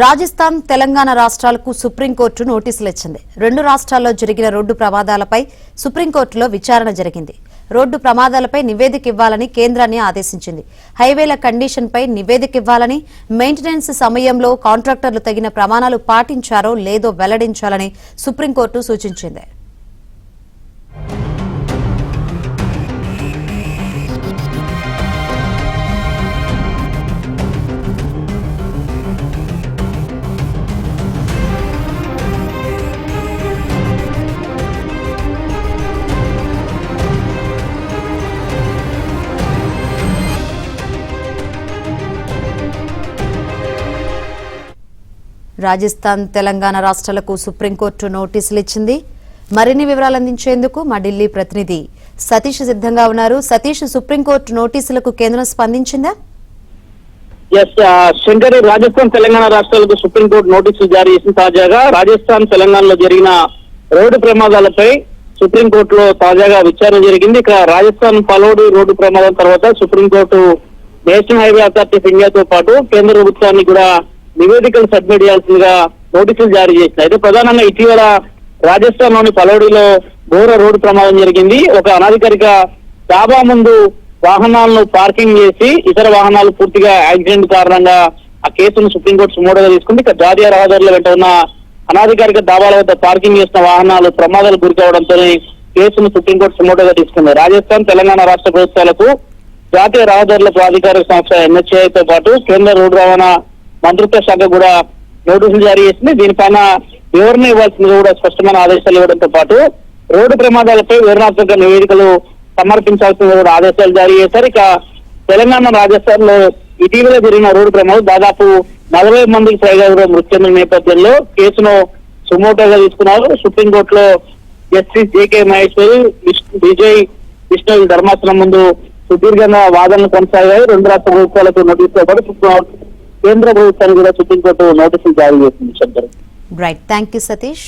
రాజస్థాన్ తెలంగాణ రాష్ట్రాలకు సుప్రీంకోర్టు నోటీసులు ఇచ్చింది రెండు రాష్ట్రాల్లో జరిగిన రోడ్డు ప్రమాదాలపై సుప్రీంకోర్టులో విచారణ జరిగింది. రోడ్డు ప్రమాదాలపై నివేదిక ఇవ్వాలని కేంద్రాన్ని ఆదేశించింది. హైవేల కండిషన్పై నివేదిక ఇవ్వాలని మెయింటెనెన్స్ సమయంలో కాంట్రాక్టర్లు తగిన ప్రమాణాలు పాటించారో లేదో వెల్లడించాలని సుప్రీంకోర్టు సూచించింది. రాజస్థాన్ తెలంగాణ రాష్ట్రాలకు సుప్రీంకోర్టు నోటీసులు ఇచ్చింది. మరిన్ని వివరాలు అందించేందుకు మా ఢిల్లీ ప్రతినిధి సతీష్ సిద్ధంగా ఉన్నారు. సతీష్ సుప్రీంకోర్టు నోటీసులకు కేంద్రం స్పందించిందా? ఎస్ uh, శంకర్ రాజస్థాన్ తెలంగాణ రాష్ట్రాలకు సుప్రీంకోర్టు నోటీసులు జారీ చేసిన తాజాగా రాజస్థాన్ తెలంగాణలో జరిగిన రోడ్డు ప్రమాదాలపై సుప్రీంకోర్టులో తాజాగా విచారణ జరిగింది. ఇక రాజస్థాన్ పలోడు రోడ్డు ప్రమాదం తర్వాత supreme court national highway authority of ఇండియాతో పాటు కేంద్ర ప్రభుత్వాన్ని కూడా నివేదికలు సబ్మిట్ చేయాల్సిందిగా నోటీసులు జారీ చేసింది అయితే ప్రధానంగా ఇటీవల రాజస్థాన్లోని పలోడిలో ఘోర రోడ్డు ప్రమాదం జరిగింది. ఒక అనధికారిక డాబా ముందు వాహనాలను పార్కింగ్ చేసి ఇతర వాహనాలు పూర్తిగా యాక్సిడెంట్ కారణంగా ఆ కేసును సుప్రీంకోర్టు సుమోటోగా తీసుకుంది. ఇక జాతీయ రహదారుల వెంట ఉన్న అనాధికారిక దాబాల వద్ద పార్కింగ్ చేసిన వాహనాలు ప్రమాదాలు గురికావడంతో కేసును సుప్రీంకోర్టు సుమోటోగా తీసుకుంది. రాజస్థాన్ తెలంగాణ రాష్ట్ర ప్రభుత్వాలకు జాతీయ రహదారుల ప్రాధికార సంస్థ ఎన్హెచ్ఐతో తో పాటు కేంద్ర రోడ్డు రవాణా మంత్రిత్వ శాఖ కూడా నోటీసులు జారీ చేసింది. దీనిపైన వివరణ ఇవ్వాల్సింది కూడా స్పష్టమైన ఆదేశాలు ఇవ్వడంతో పాటు రోడ్డు ప్రమాదాలపై వివరణాత్మక నివేదికలు సమర్పించాల్సిన కూడా ఆదేశాలు జారీ చేశారు. ఇక తెలంగాణ రాజస్థాన్లో ఇటీవల జరిగిన రోడ్డు ప్రమాదం దాదాపు నలభై మందికి పైగా కూడా మృతి చెందిన నేపథ్యంలో కేసును సుమోటోగా తీసుకున్నారు. సుప్రీంకోర్టులో జస్టిస్ జేకే మహేశ్వరి విజయ్ విష్ణు ధర్మాసనం ముందు సుదీర్ఘంగా వాదనలు కొనసాగాయి. రెండు రాష్ట్ర ప్రభుత్వాలకు నోటీసులు పాటు కేంద్ర ప్రభుత్వానికి కూడా సుప్రీంకోర్టు నోటీసులు జారీ చేసింది Shankar. Right thank you Satish